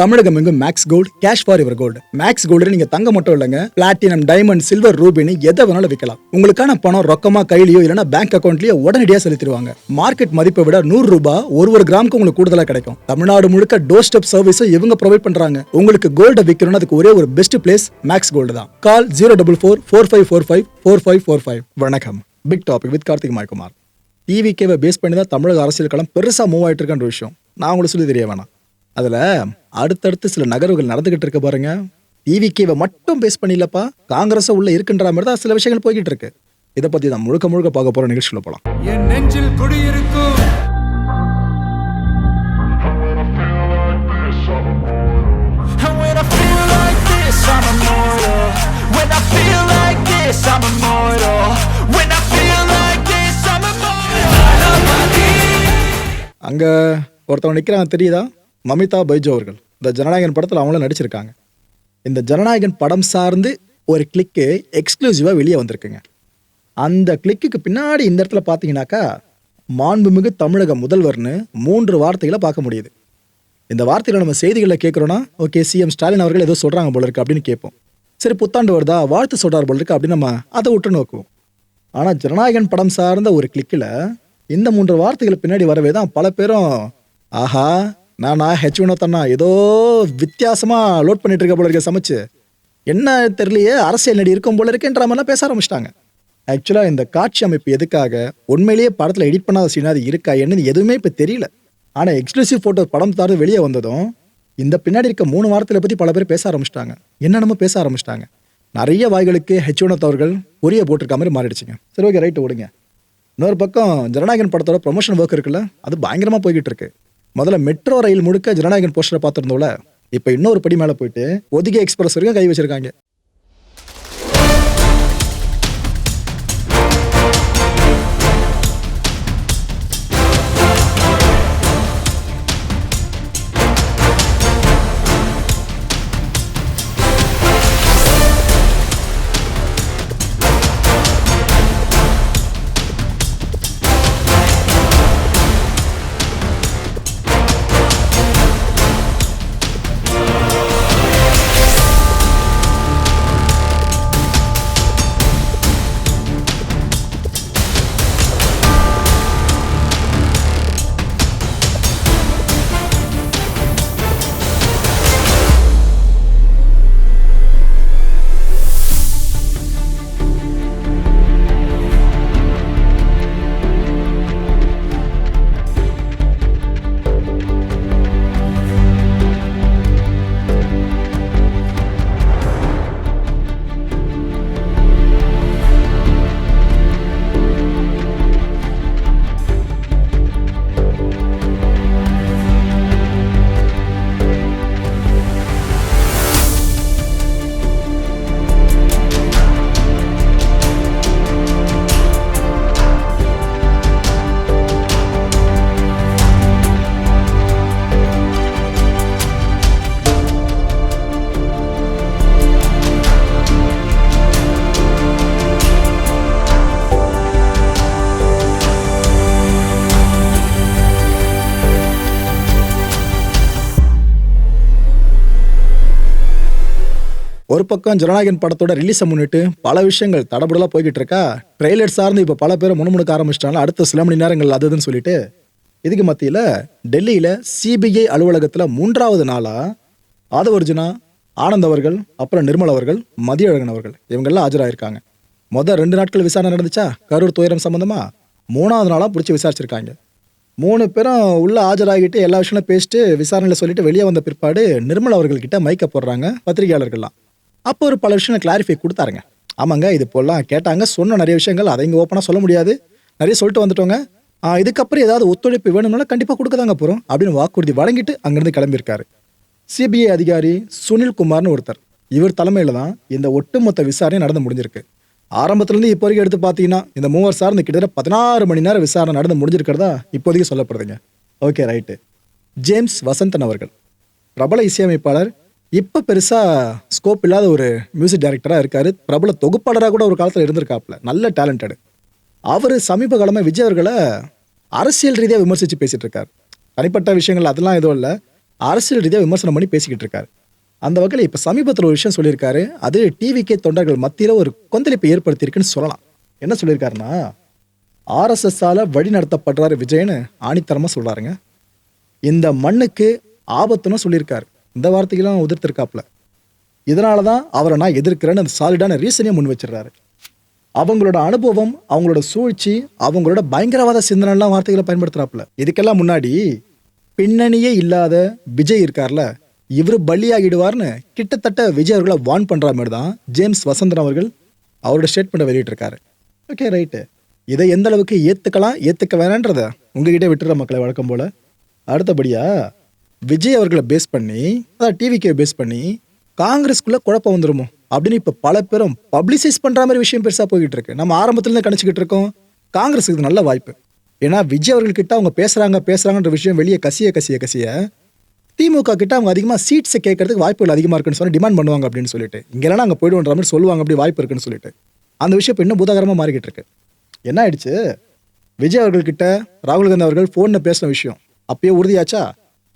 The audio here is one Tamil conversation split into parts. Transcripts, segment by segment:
தமிழகம் எங்கும் Max gold cash for your gold Max gold நீங்க தங்க மட்டும் இல்லைங்க. பிளாட்டினம் டைமண்ட் சில்வர் ரூபினி எதை வேணாலும் விற்கலாம் உங்களுக்கான பணம் ரொக்கமா கையிலயோ இல்லைன்னா பேங்க் அக்கௌண்ட்லயோ உடனடியாக செலுத்திடுவாங்க. மார்க்கெட் மதிப்பை விட நூறு ரூபாய் ஒரு ஒரு கிராமுக்கு உங்களுக்கு கூடுதலா கிடைக்கும். தமிழ்நாடு முழுக்க டோர் ஸ்டெப் சர்வீஸும் இவங்க ப்ரொவைட் பண்றாங்க. உங்களுக்கு கோல்ட விற்கணும்னு அதுக்கு ஒரே ஒரு பெஸ்ட் பிளேஸ் மேக்ஸ் கோல்டு தான். Call zero double four four five four five four five four five வணக்கம். Big topic with Karthik Maikumar டிவிகேவை base பண்ணி தான் தமிழக அரசியல் களம் பெருசாக மூவ் ஆயிட்டு இருக்கன்ற விஷயம். நான் உங்களுக்கு சொல்லி தெரிய வேணாம். அதில் அடுத்தடுத்து சில நகர்வுகள் நடந்துகிட்டு இருக்கு பாருங்க. டிவிகேவை மட்டும் பேஸ் பண்ணிலப்பா காங்கிரஸ் உள்ள இருக்குன்ற மாதிரி தான் சில விஷயங்கள் போய்கிட்டு இருக்கு. இதை பற்றி தான் முழுக்க முழுக்க பார்க்க போகிற நிகழ்ச்சியில் போகலாம் என் நெஞ்சில் குடியிருக்கும். அங்கே ஒருத்தவன் நிற்கிறான் தெரியுதா? மமிதா பைஜோ அவர்கள் இந்த ஜனநாயகன் படத்தில் அவங்களும் நடிச்சிருக்காங்க. இந்த ஜனநாயகன் படம் சார்ந்து ஒரு கிளிக்கு எக்ஸ்க்ளூசிவாக வெளியே வந்திருக்குங்க. அந்த கிளிக்குக்கு பின்னாடி இந்த இடத்துல பார்த்தீங்கன்னாக்கா மாண்புமிகு தமிழக முதல்வர்னு மூன்று வார்த்தைகளை பார்க்க முடியுது. இந்த வார்த்தைகளை நம்ம செய்திகளில் கேட்குறோன்னா ஓகே சிஎம் ஸ்டாலின் அவர்கள் ஏதோ சொல்கிறாங்க போல இருக்கு அப்படின்னு கேட்போம். சரி புத்தாண்டு வருதா வாழ்த்து சொல்கிறார் போல இருக்கு அப்படின்னு நம்ம அதை விட்டு நோக்குவோம். ஆனால் ஜனநாயகன் படம் சார்ந்த ஒரு கிளிக்கில் இந்த மூன்று வார்த்தைகள் பின்னாடி வரவே தான் பல பேரும் ஆஹா நானா ஹெச் வினோத்தண்ணா ஏதோ வித்தியாசமாக லோட் பண்ணிட்டு இருக்க போல இருக்க சமைச்சு. என்ன தெரியலையே அரசியல் நடி இருக்கும் போல இருக்குன்ற மாதிரிலாம் பேச ஆரம்பிச்சிட்டாங்க. ஆக்சுவலாக இந்த காட்சி அமைப்பு எதுக்காக உண்மையிலேயே படத்தில் எடிட் பண்ணாத சீனா அது இருக்கா என்னன்னு எதுவுமே இப்போ தெரியல. ஆனால் எக்ஸ்க்ளூசிவ் ஃபோட்டோ படம் தாரு வெளியே வந்ததும் இந்த பின்னாடி இருக்க மூணு வாரத்தில் பற்றி பல பேர் பேச ஆரம்பிச்சிட்டாங்க. என்னென்னமோ பேச ஆரம்பிச்சிட்டாங்க. நிறைய வாய்களுக்கு ஹெச் வினோத் அவர்கள் பொரிய போட்டிருக்க மாதிரி மாறிடுச்சுங்க. சரி ஓகே ரைட்டு விடுங்க இன்னொரு பக்கம் ஜனநாயகன் படத்தோட ப்ரொமோஷன் ஒர்க் இருக்குல்ல அது பயங்கரமாக போய்கிட்டு இருக்கு. முதல்ல மெட்ரோ ரயில் முழுக்க ஜனநாயகன் போஸ்டரை பார்த்துருந்தோம்ல இப்போ இன்னொரு படி மேலே போயிட்டு ஒதுக்கி எக்ஸ்பிரஸ் வரைக்கும் கை வச்சிருக்காங்க. ஒரு பக்கம் ஜனநாயகன் படத்தோட ரிலீஸை முன்னிட்டு பல விஷயங்கள் தடபுடலாக போய்கிட்டு இருக்கா ட்ரெய்லர் சார்ந்து இப்போ பல பேர் முணுமுணுக்க ஆரம்பிச்சிட்டாங்க. அடுத்த சில மணி நேரங்கள் அதுன்னு சொல்லிட்டு. இதுக்கு மத்தியில் டெல்லியில் சிபிஐ அலுவலகத்தில் மூன்றாவது நாளாக ஆதவர்ஜுனா ஆனந்த் அவர்கள் அப்புறம் நிர்மல் அவர்கள் மதியழகன் அவர்கள் இவங்கெல்லாம் ஆஜராயிருக்காங்க. மொதல் ரெண்டு நாட்கள் விசாரணை நடந்துச்சா? கரூர் துயரம் சம்மந்தமாக மூணாவது நாளாக பிடிச்சி விசாரிச்சிருக்காங்க. மூணு பேரும் உள்ளே ஆஜராகிட்டு எல்லா விஷயங்களும் பேசிட்டு விசாரணையில் சொல்லிட்டு வெளியே வந்த பிற்பாடு நிர்மல் அவர்கள்கிட்ட மைக்க போடுறாங்க பத்திரிகையாளர்கள்லாம். அப்போ ஒரு பல விஷயம் கிளாரிஃபை கொடுத்தாருங்க. ஆமாங்க இது போலாம் கேட்டாங்க. சொன்ன நிறைய விஷயங்கள் அதை இங்கே ஓப்பனாக சொல்ல முடியாது. நிறைய சொல்லிட்டு வந்துட்டோங்க. இதுக்கப்புறம் ஏதாவது ஒத்துழைப்பு வேணும்னாலும் கண்டிப்பாக கொடுக்க தாங்க போகிறோம் அப்படின்னு வாக்குறுதி வழங்கிட்டு அங்கேருந்து கிளம்பியிருக்காரு. சிபிஐ அதிகாரி சுனில் குமார்னு ஒருத்தர். இவர் தலைமையில் தான் இந்த ஒட்டுமொத்த விசாரணை நடந்து முடிஞ்சிருக்கு. ஆரம்பத்துலேருந்து இப்போ வரைக்கும் எடுத்து பார்த்தீங்கன்னா இந்த மூவர் சார்ந்து கிட்டத்தட்ட பதினாறு மணி நேரம் விசாரணை நடந்து முடிஞ்சிருக்கிறதா இப்போதைக்கு சொல்லப்படுதுங்க. ஓகே ரைட்டு ஜேம்ஸ் வசந்தன் அவர்கள். பிரபல இசையமைப்பாளர் இப்போ பெருசாக ஸ்கோப் இல்லாத ஒரு மியூசிக் டைரக்டராக இருக்கார். பிரபல தொகுப்பாளராக கூட ஒரு காலத்தில் இருந்திருக்காப்புல. நல்ல டேலண்டடு அவர் சமீப காலமாக விஜய் அவர்களை அரசியல் ரீதியாக விமர்சித்து பேசிகிட்டு இருக்கார் தனிப்பட்ட விஷயங்கள் அதெல்லாம் எதுவும் இல்லை. அரசியல் ரீதியாக விமர்சனம் பண்ணி பேசிக்கிட்டு இருக்கார் அந்த வகையில் இப்போ சமீபத்தில் ஒரு விஷயம் சொல்லியிருக்காரு. அது டிவிகே தொண்டர்கள் மத்தியில் ஒரு கொந்தளிப்பை ஏற்படுத்தியிருக்குன்னு சொல்லலாம். என்ன சொல்லியிருக்காருன்னா ஆர்எஸ்எஸ்ஸால் வழி நடத்தப்படுறாரு விஜய்னு ஆணித்தரமாக சொல்கிறாருங்க இந்த மண்ணுக்கு ஆபத்துன்னு சொல்லியிருக்காரு. இந்த வார்த்தைகளும் உதிர்த்திருக்காப்புல. இதனால தான் அவரை நான் எதிர்க்கிறேன்னு அந்த சாலிடான ரீசனே முன் வச்சிடுறாரு. அவங்களோட அனுபவம் அவங்களோட சூழ்ச்சி அவங்களோட பயங்கரவாத சிந்தனைலாம் வார்த்தைகளை பயன்படுத்துறாப்புல. இதுக்கெல்லாம் முன்னாடி பின்னணியே இல்லாத விஜய் இருக்கார்ல இவர் பலியாகிடுவார்னு கிட்டத்தட்ட விஜய் அவர்களை வார்ன் பண்ணுற மாதிரி தான் ஜேம்ஸ் வசந்தன் அவர்கள் அவரோட ஸ்டேட்மெண்ட்டை வெளியிட்டிருக்காரு. ஓகே ரைட்டு இதை எந்த அளவுக்கு ஏற்றுக்கலாம் ஏற்றுக்க வேணான்றத உங்ககிட்ட விட்டுற மக்களை வழக்கம் போல். அடுத்தபடியாக விஜய் அவர்களை பேஸ் பண்ணி அதான் டிவிக்கே பேஸ் பண்ணி காங்கிரஸ்க்குள்ள குழப்பம் வந்துருமோ? அப்படின்னு இப்போ பல பேரும் பப்ளிசைஸ் பண்ற மாதிரி விஷயம் பெருசா போய்கிட்டு இருக்கு. நம்ம ஆரம்பத்துலேருந்து கணிச்சுக்கிட்டு இருக்கோம். காங்கிரஸுக்கு இது நல்ல வாய்ப்பு. ஏன்னா விஜய் அவர்கள்கிட்ட அவங்க பேசுறாங்க பேசுறாங்கன்ற விஷயம் வெளியே கசிய கசிய கசிய திமுக கிட்ட அவங்க அதிகமாக சீட்ஸை கேட்கறதுக்கு வாய்ப்புகள் அதிகமாக இருக்குன்னு சொல்லி டிமாண்ட் பண்ணுவாங்க அப்படின்னு சொல்லிட்டு. இங்கெல்லாம் அங்கே போயிடுவோன்ற மாதிரி சொல்லுவாங்க அப்படி வாய்ப்பு இருக்குன்னு சொல்லிட்டு. அந்த விஷயம் இப்போ இன்னும் பூதாகரமாக மாறிக்கிட்டு இருக்கு. என்ன ஆயிடுச்சு? விஜய் அவர்கள்கிட்ட ராகுல் காந்தி அவர்கள் ஃபோனில் பேசின விஷயம். அப்பயே உறுதியாச்சா?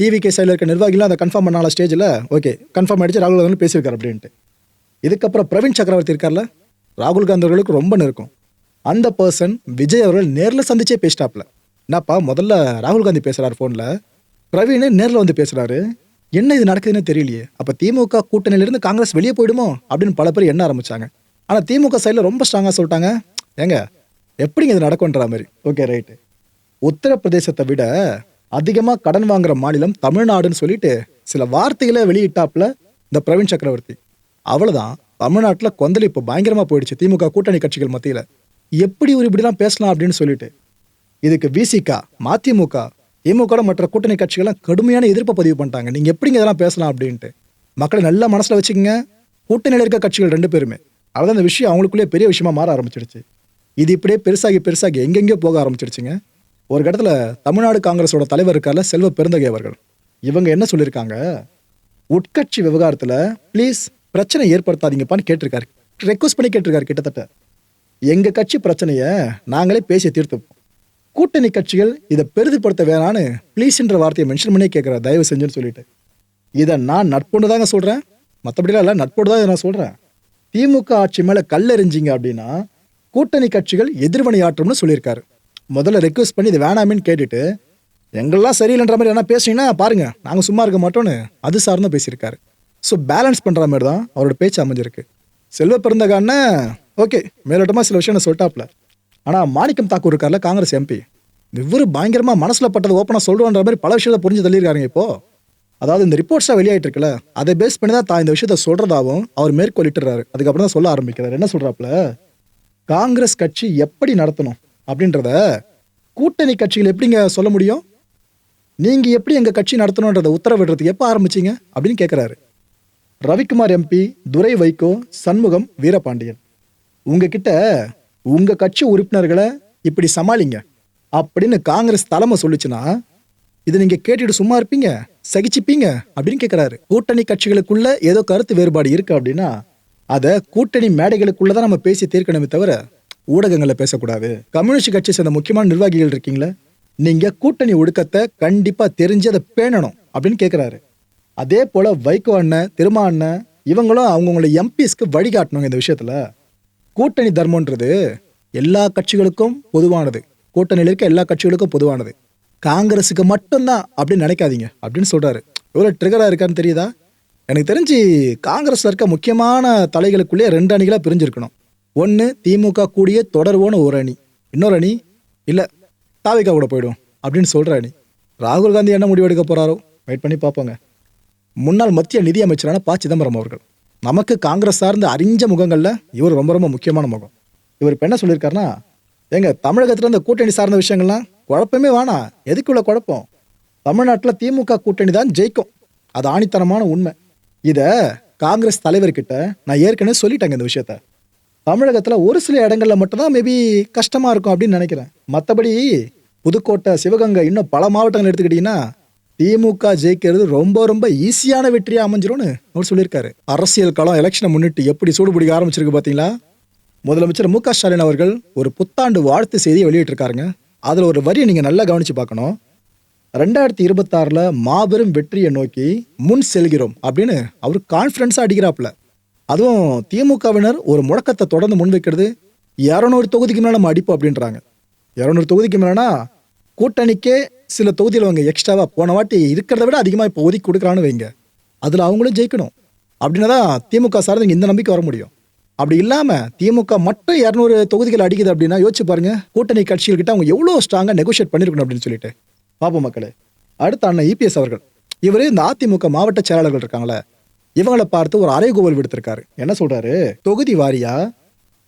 டிவிகே சைடில் இருக்க நிர்வாகிகளும் அதை கன்ஃபார்ம் பண்ணால ஸ்டேஜில் ஓகே கன்ஃபார்ம் ஆயிடுச்சு ராகுல் காந்தி பேசியிருக்காரு அப்படின்ட்டு. இதுக்கப்புறம் பிரவீன் சக்கரவர்த்தி இருக்கார்ல ராகுல் காந்தி அவர்களுக்கு ரொம்ப நெருக்கம். அந்த பர்சன் விஜய் அவர்கள் நேரில் சந்திச்சே பேசிட்டாப்ல. என்னப்பா முதல்ல ராகுல் காந்தி பேசுகிறார் ஃபோனில் பிரவீன் நேரில் வந்து பேசுகிறாரு என்ன இது நடக்குதுன்னு தெரியலையே. அப்போ திமுக கூட்டணியிலேருந்து காங்கிரஸ் வெளியே போயிடுமோ அப்படின்னு பல பேர் எண்ண ஆரம்பித்தாங்க ஆனால் திமுக சைடில் ரொம்ப ஸ்ட்ராங்காக சொல்லிட்டாங்க ஏங்க எப்படிங்க இது நடக்கும்ன்ற மாதிரி. ஓகே ரைட்டு உத்தரப்பிரதேசத்தை விட அதிகமாக கடன் வாங்குற மாநிலம் தமிழ்நாடுன்னு சொல்லிட்டு சில வார்த்தைகளை வெளியிட்டாப்புல இந்த பிரவீன் சக்கரவர்த்தி. அவ்வளவுதான். தமிழ்நாட்டில் கொந்தளிப்பு பயங்கரமா போயிடுச்சு. திமுக கூட்டணி கட்சிகள் மத்தியில். எப்படி ஒரு இப்படிலாம் பேசலாம் அப்படின்னு சொல்லிட்டு. இதுக்கு விசிகா மதிமுக திமுக மற்ற கூட்டணி கட்சிகள்லாம் கடுமையான எதிர்ப்பை பதிவு பண்ணிட்டாங்க. நீங்க எப்படிங்க இதெல்லாம் பேசலாம் அப்படின்ட்டு. மக்களை நல்லா மனசுல வச்சுக்கோங்க. கூட்டணியில் இருக்க கட்சிகள் ரெண்டு பேருமே. அதான் அந்த விஷயம் அவங்களுக்குள்ளே பெரிய விஷயமா மாற ஆரம்பிச்சிடுச்சு. இது இப்படியே பெருசாகி பெருசாகி எங்கெங்கேயோ போக ஆரம்பிச்சிடுச்சுங்க. ஒரு இடத்துல தமிழ்நாடு காங்கிரஸோட தலைவர் இருக்கார்ல செல்வ பெருந்தகை அவர்கள். இவங்க என்ன சொல்லியிருக்காங்க? உட்கட்சி விவகாரத்தில் ப்ளீஸ் பிரச்சனை ஏற்படுத்தாதீங்கப்பான்னு கேட்டிருக்காரு. ரெக்வஸ்ட் பண்ணி கேட்டிருக்காரு கிட்டத்தட்ட. எங்கள் கட்சி பிரச்சனையை நாங்களே பேசி தீர்த்துப்போம். கூட்டணி கட்சிகள் இதை பெரிதுபடுத்த வேணான்னு ப்ளீஸ்ன்ற வார்த்தையை மென்ஷன் பண்ணி கேட்குற தயவு செஞ்சுன்னு சொல்லிட்டு. இதை நான் நட்புன்னு தாங்க சொல்கிறேன் மற்றபடிலாம் இல்லை நட்போடு தான் இதை நான் சொல்கிறேன் திமுக ஆட்சி மேலே கல்லெறிஞ்சிங்க அப்படின்னா கூட்டணி கட்சிகள் எதிர்வினையாற்றும்னு சொல்லியிருக்காரு. முதல்ல ரெக்வஸ்ட் பண்ணி இது வேணாமேன்னு கேட்டுட்டு எங்கெல்லாம் சரியில்லைன்ற மாதிரி என்ன பேசுனீங்கன்னா பாருங்கள் நாங்கள் சும்மா இருக்க மாட்டோன்னு அது சார்ந்து பேசியிருக்காரு. ஸோ பேலன்ஸ் பண்ணுற மாதிரி தான் அவரோட பேச்சு அமைஞ்சிருக்கு. செல்வ பிறந்தகான்னு ஓகே மேலோட்டமாக சில விஷயம் சொல்லிட்டாப்ல ஆனால் மாணிக்கம் தாக்கூர் இருக்கார்ல காங்கிரஸ் எம்பி இவரு பயங்கரமாக மனசில் பட்டது ஓப்பனாக சொல்லுவான்ற மாதிரி பல விஷயத்தை புரிஞ்சு தள்ளியிருக்காங்க இப்போது அதாவது இந்த ரிப்போர்ட்ஸாக வெளியாகிட்டு இருக்குல்ல அதை பேஸ் பண்ணி தான் தான் இந்த விஷயத்த சொல்கிறதாகவும் அவர் மேற்கொள்ளிட்டுறாரு அதுக்கப்புறம் தான் சொல்ல ஆரம்பிக்கிறார். என்ன சொல்கிறாப்புல காங்கிரஸ் கட்சி எப்படி நடத்தணும்? அப்படின்றத கூட்டணி கட்சிகள் எப்படிங்க சொல்ல முடியும்? நீங்க எப்படி எங்க கட்சி நடத்தணுன்றத உத்தரவிடுறதுக்கு எப்போ ஆரம்பிச்சீங்க? அப்படின்னு கேட்குறாரு ரவிக்குமார் எம்பி துரை வைகோ சண்முகம் வீரபாண்டியன். உங்ககிட்ட உங்க கட்சி உறுப்பினர்களை இப்படி சமாளிங்க அப்படின்னு காங்கிரஸ் தலைமை சொல்லுச்சுன்னா இது நீங்க கேட்டுட்டு சும்மா இருப்பீங்க சகிச்சுப்பீங்க அப்படின்னு கேட்குறாரு கூட்டணி கட்சிகளுக்குள்ள ஏதோ கருத்து வேறுபாடு இருக்கு அப்படின்னா அதை கூட்டணி மேடைகளுக்குள்ள தான் நம்ம பேசி தீர்க்கணுமே தவிர ஊடகங்களில் பேசக்கூடாது. கம்யூனிஸ்ட் கட்சி சேர்ந்த முக்கியமான நிர்வாகிகள் இருக்கீங்களே நீங்க கூட்டணி ஒடுக்கத்தை கண்டிப்பா தெரிஞ்சு அதை பேணணும் அப்படின்னு கேட்குறாரு அதே போல வைகோ அண்ணன் திருமா அண்ணன் இவங்களும் அவங்கவுங்கள எம்பிஸ்க்கு வழிகாட்டணுங்க இந்த விஷயத்துல. கூட்டணி தர்மன்றது எல்லா கட்சிகளுக்கும் பொதுவானது. கூட்டணியில் இருக்க எல்லா கட்சிகளுக்கும் பொதுவானது. காங்கிரஸுக்கு மட்டும்தான் அப்படின்னு நினைக்காதீங்க அப்படின்னு சொல்றாரு. எவ்வளோ ட்ரிகராக இருக்கான்னு தெரியுதா? எனக்கு தெரிஞ்சு காங்கிரஸில் இருக்க முக்கியமான தலைகளுக்குள்ளேயே ரெண்டு அணிகளாக பிரிஞ்சிருக்கணும். ஒன்று திமுக கூடிய தொடர்வோன்னு ஒரு அணி. இன்னொரு அணி இல்லை தாவிக்கா கூட போயிடும் அப்படின்னு சொல்கிற அணி. ராகுல் காந்தி என்ன முடிவெடுக்க போகிறாரோ வெயிட் பண்ணி பார்ப்போங்க. முன்னாள் மத்திய நிதி அமைச்சரான ப. சிதம்பரம் அவர்கள். நமக்கு காங்கிரஸ் சார்ந்த அறிஞ்ச முகங்களில் இவர் ரொம்ப ரொம்ப முக்கியமான முகம். இவர் இப்போ என்ன சொல்லியிருக்காருன்னா ஏங்க தமிழகத்தில் இந்த கூட்டணி சார்ந்த விஷயங்கள்லாம் குழப்பமே வேணாம் எதுக்குள்ள குழப்பம்? தமிழ்நாட்டில் திமுக கூட்டணி தான் ஜெயிக்கும். அது ஆணித்தனமான உண்மை. இதை காங்கிரஸ் தலைவர்கிட்ட நான் ஏற்கனவே சொல்லிட்டேங்க இந்த விஷயத்த. தமிழகத்தில் ஒரு சில இடங்களில் மட்டும்தான் மேபி கஷ்டமாக இருக்கும் அப்படின்னு நினைக்கிறேன். மற்றபடி புதுக்கோட்டை சிவகங்கை இன்னும் பல மாவட்டங்கள் எடுத்துக்கிட்டிங்கன்னா திமுக ஜெயிக்கிறது ரொம்ப ரொம்ப ஈஸியான வெற்றியாக அமைஞ்சிரும்னு அவர் சொல்லியிருக்காரு. அரசியல் களம் எலெக்ஷனை முன்னிட்டு எப்படி சூடு பிடிக்க ஆரம்பிச்சிருக்கு பார்த்தீங்களா முதலமைச்சர் மு க ஸ்டாலின் அவர்கள் ஒரு புத்தாண்டு வாழ்த்து செய்தியை வெளியிட்டிருக்காருங்க. அதில் ஒரு வரியை நீங்கள் நல்லா கவனித்து பார்க்கணும். ரெண்டாயிரத்தி இருபத்தாறில் மாபெரும் வெற்றியை நோக்கி முன் செல்கிறோம் அப்படின்னு அவர் கான்ஃபிடன்ஸாக அடிக்கிறாப்புல. அதுவும் திமுகவினர் ஒரு முழக்கத்தை தொடர்ந்து முன்வைக்கிறது. இரநூறு தொகுதிக்கு மேலே நம்ம அடிப்போம் அப்படின்றாங்க. இரநூறு தொகுதிக்கு மேலேனா கூட்டணிக்கே சில தொகுதியில் அவங்க எக்ஸ்ட்ராவாக போன வாட்டி இருக்கிறத விட அதிகமாக இப்போ ஒதுக்கி கொடுக்குறான்னு வைங்க. அதில் அவங்களும் ஜெயிக்கணும். அப்படின்னா தான் திமுக சார்ந்து இந்த நம்பிக்கை வர முடியும். அப்படி இல்லாமல் திமுக மட்டும் இரநூறு தொகுதிகள் அடிக்குது அப்படின்னா யோசிச்சு பாருங்க கூட்டணி கட்சிகள்கிட்ட அவங்க எவ்வளோ ஸ்ட்ராங்காக நெகோஷியேட் பண்ணியிருக்கணும் அப்படின்னு சொல்லிட்டு. பாப்போம் மக்களே. அடுத்த அண்ணன் இபிஎஸ் அவர்கள். இவர் இந்த அதிமுக மாவட்ட செயலாளர்கள் இருக்காங்களே. இவங்களை பார்த்து ஒரு அறைகூவல் விடுத்திருக்காரு. என்ன சொல்றாரு? தொகுதி வாரியா?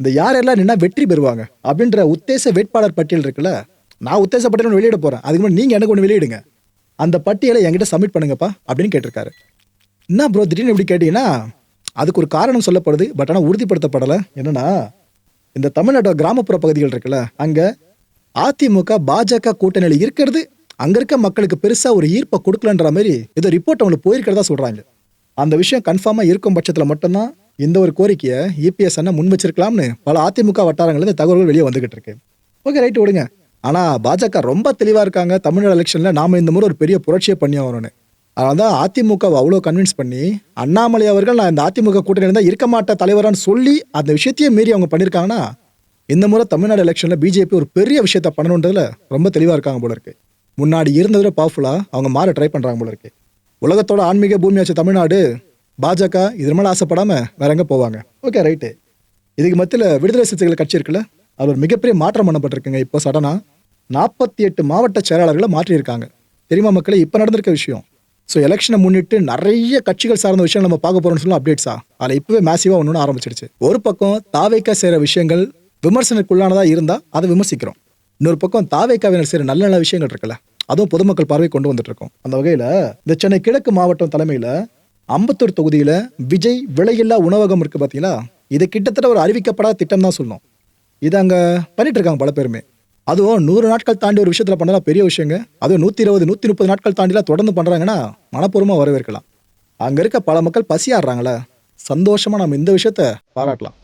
இந்த யாரெல்லாம் நின்னா வெற்றி பெறுவாங்க? அப்படின்ற உத்தேச வேட்பாளர் பட்டியல் இருக்குல்ல நான் உத்தேச பட்டியல் வெளியிட போறேன். அதுக்கு முன்னாடி நீங்க எனக்கு ஒன்று வெளியிடுங்க. அந்த பட்டியலை என்கிட்ட சப்மிட் பண்ணுங்கப்பா அப்படின்னு கேட்டிருக்காரு. என்ன ப்ரோ திடீர்னு இப்படி கேட்டீங்கன்னா அதுக்கு ஒரு காரணம் சொல்லப்படுது பட் ஆனால் உறுதிப்படுத்தப்படலை. என்னன்னா இந்த தமிழ்நாட்டோட கிராமப்புற பகுதிகள் இருக்குல்ல அங்கே அதிமுக பாஜக கூட்டணியில் இருக்கிறது அங்கே இருக்க மக்களுக்கு பெருசாக ஒரு ஈர்ப்பை கொடுக்கலன்ற மாதிரி ஏதோ ரிப்போர்ட் அவங்களுக்கு போயிருக்கிறதா சொல்கிறாங்க அந்த விஷயம் கன்ஃபார்மாக இருக்கும் பட்சத்தில் மட்டும்தான் இந்த ஒரு கோரிக்கையை இபிஎஸ் அண்ணன் முன் வச்சிருக்கலாம்னு பல அதிமுக வட்டாரங்கள்லேருந்து இந்த தகவல்கள் வெளியே வந்துகிட்டு இருக்கு. ஓகே ரைட் விடுங்க. ஆனால் பாஜக ரொம்ப தெளிவாக இருக்காங்க. தமிழ்நாடு எலெக்ஷனில் நாம இந்த முறை ஒரு பெரிய புரட்சியை பண்ணி வரணும்னு அதனால தான் அதிமுகவை அவ்வளோ கன்வின்ஸ் பண்ணி அண்ணாமலை அவர்கள் நான் இந்த அதிமுக கூட்டணி இருந்தால் இருக்க மாட்ட தலைவரான்னு சொல்லி அந்த விஷயத்தையே மீறி அவங்க பண்ணியிருக்காங்கன்னா இந்த முறை தமிழ்நாடு எலெக்ஷனில் பிஜேபி ஒரு பெரிய விஷயத்த பண்ணணுன்றதுல ரொம்ப தெளிவாக இருக்காங்க போல இருக்கு. முன்னாடி இருந்ததில் பவர்ஃபுல்லாக அவங்க மாற ட்ரை பண்ணுறாங்க போல இருக்குது உலகத்தோட ஆன்மீக பூமியாச்சு தமிழ்நாடு பாஜக இது மேலே ஆசைப்படாமல் வேற எங்கே போவாங்க? ஓகே ரைட்டு இதுக்கு மத்தியில் விடுதலை சிறுத்தைகள் கட்சி இருக்குல்ல அதில் ஒரு மிகப்பெரிய மாற்றம் பண்ணப்பட்டிருக்குங்க. இப்போ சடனாக நாற்பத்தி எட்டு மாவட்ட செயலாளர்களை மாற்றியிருக்காங்க. தெரியுமா மக்களே இப்போ நடந்திருக்க விஷயம். ஸோ எலெக்ஷனை முன்னிட்டு நிறைய கட்சிகள் சார்ந்த விஷயம் நம்ம பார்க்க போகிறோம்னு சொல்லி அப்டேட்ஸா அதில் இப்போவே மேசிவாக ஒன்று ஆரம்பிச்சிடுச்சு ஒரு பக்கம் தாவேக்கா செய்கிற விஷயங்கள் விமர்சனத்துக்குள்ளானதாக இருந்தால் அதை விமர்சிக்கிறோம். இன்னொரு பக்கம் தாவேக்காவினர் செய்கிற நல்ல நல்ல விஷயங்கள் இருக்குல்ல அதுவும் பொதுமக்கள் பார்வை கொண்டு வந்துட்டு இருக்கோம் அந்த வகையில் இந்த சென்னை கிழக்கு மாவட்டம் தலைமையில் அம்பத்தூர் தொகுதியில் விஜய் விலையில்லா உணவகம் இருக்கு பார்த்தீங்களா இது கிட்டத்தட்ட ஒரு அறிவிக்கப்படாத திட்டம் தான் சொல்லணும். இது அங்கே பண்ணிட்டு இருக்காங்க பல பேருமே. அதுவும் நூறு நாட்கள் தாண்டி ஒரு விஷயத்தில் பண்ணலாம் பெரிய விஷயங்க. அதுவும் நூற்றி இருபது நூற்றி முப்பது நாட்கள் தாண்டிலாம் தொடர்ந்து பண்ணுறாங்கன்னா மனப்பூர்வமாக வரவேற்கலாம். அங்கே இருக்க பல மக்கள் பசியாடுறாங்களே. சந்தோஷமாக நம்ம இந்த விஷயத்த பாராட்டலாம்.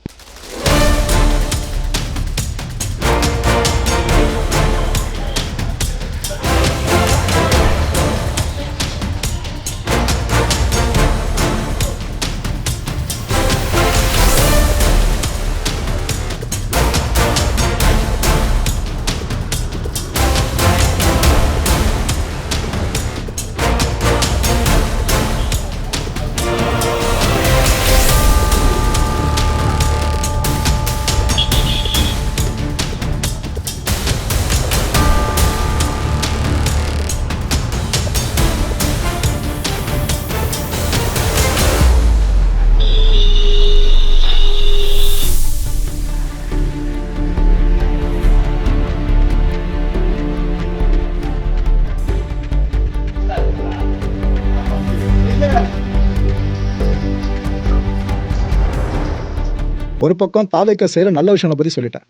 ஒரு பக்கம் தாவைக்க செய்கிற நல்ல விஷயங்களை பற்றி சொல்லிட்டேன்.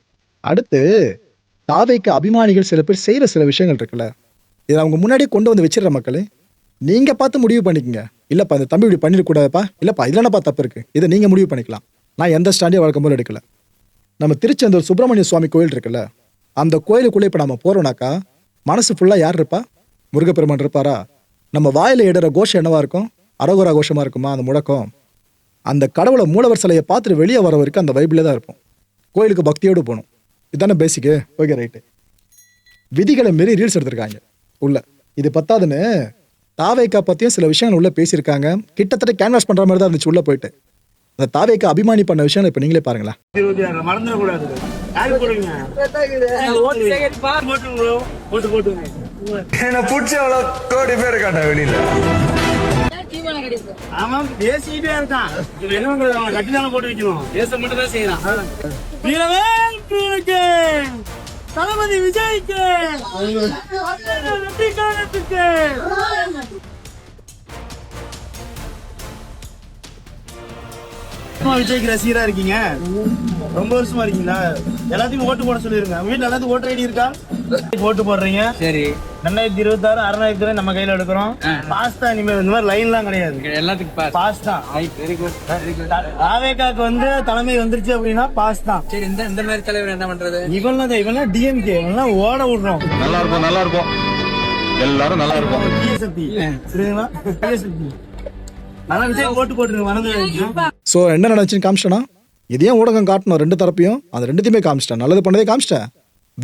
அடுத்து தாவைக்க அபிமானிகள் சில பேர் செய்கிற சில விஷயங்கள் இருக்குல்ல இதை அவங்க முன்னாடியே கொண்டு வந்து வச்சிடுற மக்களே நீங்கள் பார்த்து முடிவு பண்ணிக்கங்க. இல்லைப்பா இந்த தம்பி இப்படி பண்ணிடக்கூடாதுப்பா இல்லைப்பா இல்லைனப்பா தப்பு இருக்குது இதை நீங்கள் முடிவு பண்ணிக்கலாம். நான் எந்த ஸ்டாண்டையும் வழக்கம் போல் எடுக்கல. நம்ம திருச்செந்தூர் சுப்பிரமணிய சுவாமி கோயில் இருக்குல்ல அந்த கோயிலுக்குள்ளே இப்போ நம்ம போகிறோம்னாக்கா மனசு ஃபுல்லாக யார் இருப்பா? முருகப்பெருமான் இருப்பாரா? நம்ம வாயில் இடற கோஷம் என்னவா இருக்கும்? அரோகரா கோஷமாக இருக்குமா? அந்த முழக்கம். அந்த கடவுளை மூலவர் சிலையை பார்த்துட்டு வெளியே வர வரைக்கும் அந்த வைப்பில் தான் இருப்போம். கோயிலுக்கு பக்தியோடு போகணும். இதுதானே பேசிக்கு ஓகே ரைட்டு விதிகளை மீறி ரீல்ஸ் எடுத்திருக்காங்க. உள்ள. இது பத்தாதுன்னு தாவேக்கா பற்றியும் சில விஷயங்கள் உள்ள பேசியிருக்காங்க. கிட்டத்தட்ட கேன்வாஸ் பண்ணுற மாதிரி தான் இருந்துச்சு உள்ள போயிட்டு. அந்த தாவேக்கா அபிமானி பண்ண விஷயம் இப்போ நீங்களே பாருங்களேன். என்ன பிடிச்சவளோ கோடி பேர் இருக்காண்டா வெளியில. ஆமா பேசிக்கிட்டே இருக்கான். என்ன அவன்? கட்டி தானே போட்டு வைக்கணும். பேச மட்டும் தான் செய்யறான் வீரவேல் வீரனுக்கு தளபதி விஜய்க்கு வெற்றிக்கானத்துக்கு சும்மா விஜய்க்கு ரசிகரா இருக்கீங்க? ரொம்ப வருஷமா இருக்கீங்களா? எல்லாத்தையும் ஓட்டு போட சொல்லிருங்க. வீட்டுல எல்லாத்துக்கும் ஓட்டர் ஐடி இருக்கா? ஓட்டு போடுறீங்க. சரி. ரெண்டாயிரத்தி இருபத்தி ஆறு அறுநூத்தி இருபது நம்ம கையில எடுக்கிறோம். பாஸ் தான் இனிமேல் இந்த மாதிரி லைன் எல்லாம் கிடையாது. எல்லாத்துக்கும் பாஸ் பாஸ் தான் வெரி குட் வெரி குட் ராவேகாக்கு வந்து தலைமை வந்துருச்சு அப்படின்னா பாஸ் தான் சரி இந்த இந்த மாதிரி தலைவர் என்ன பண்றது? இவன்லாம் தான் இவன்லாம் டிஎம்கே இவன்லாம் ஓட விடுறோம். நல்லா இருக்கும் நல்லா இருக்கும். எல்லாரும் நல்லா சக்தி சரிங்களா? தீய சக்தி அதான் விஜய் ஓட்டு போட்டுருங்க மறந்து ஸோ என்ன நடந்துச்சுன்னு காமிச்சிட்டேனா இதையும் ஊடகம் காட்டணும் ரெண்டு தரப்பையும் அது ரெண்டுத்தையுமே காமிச்சிட்டேன். நல்லது பண்ணதே காமிச்சிட்டேன்.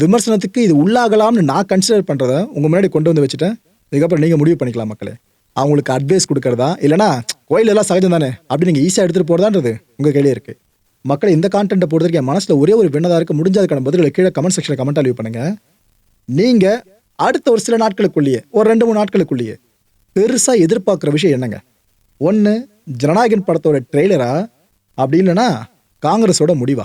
விமர்சனத்துக்கு இது உள்ளாகலாம்னு நான் கன்சிடர் பண்ணுறத உங்கள் முன்னாடி கொண்டு வந்து வச்சுட்டேன். இதுக்கப்புறம் நீங்கள் முடிவு பண்ணிக்கலாம் மக்களே. அவங்களுக்கு அட்வைஸ் கொடுக்கறதா? இல்லைனா கோயில் எல்லாம் சகஜம் தானே அப்படி நீங்கள் ஈஸியாக எடுத்துகிட்டு போகிறதான்றது உங்கள் கையிலே இருக்குது மக்களை இந்த கான்டென்ட்டை பொறுத்தவரைக்கும் என் மனசில் ஒரே ஒரு விண்ணதாக இருக்க. முடிஞ்சதுக்கான பதில்களை கீழே கமெண்ட் செக்ஷனில் கமெண்ட் அழிவு பண்ணுங்கள் நீங்கள் அடுத்த ஒரு சில நாட்களுக்குள்ளேயே ஒரு ரெண்டு மூணு நாட்களுக்குள்ளேயே பெருசாக எதிர்பார்க்குற விஷயம் என்னங்க? ஒன்று ஜனநாயகன் படத்தோட ட்ரெய்லரா அப்படி இல்லைன்னா காங்கிரஸோட முடிவா?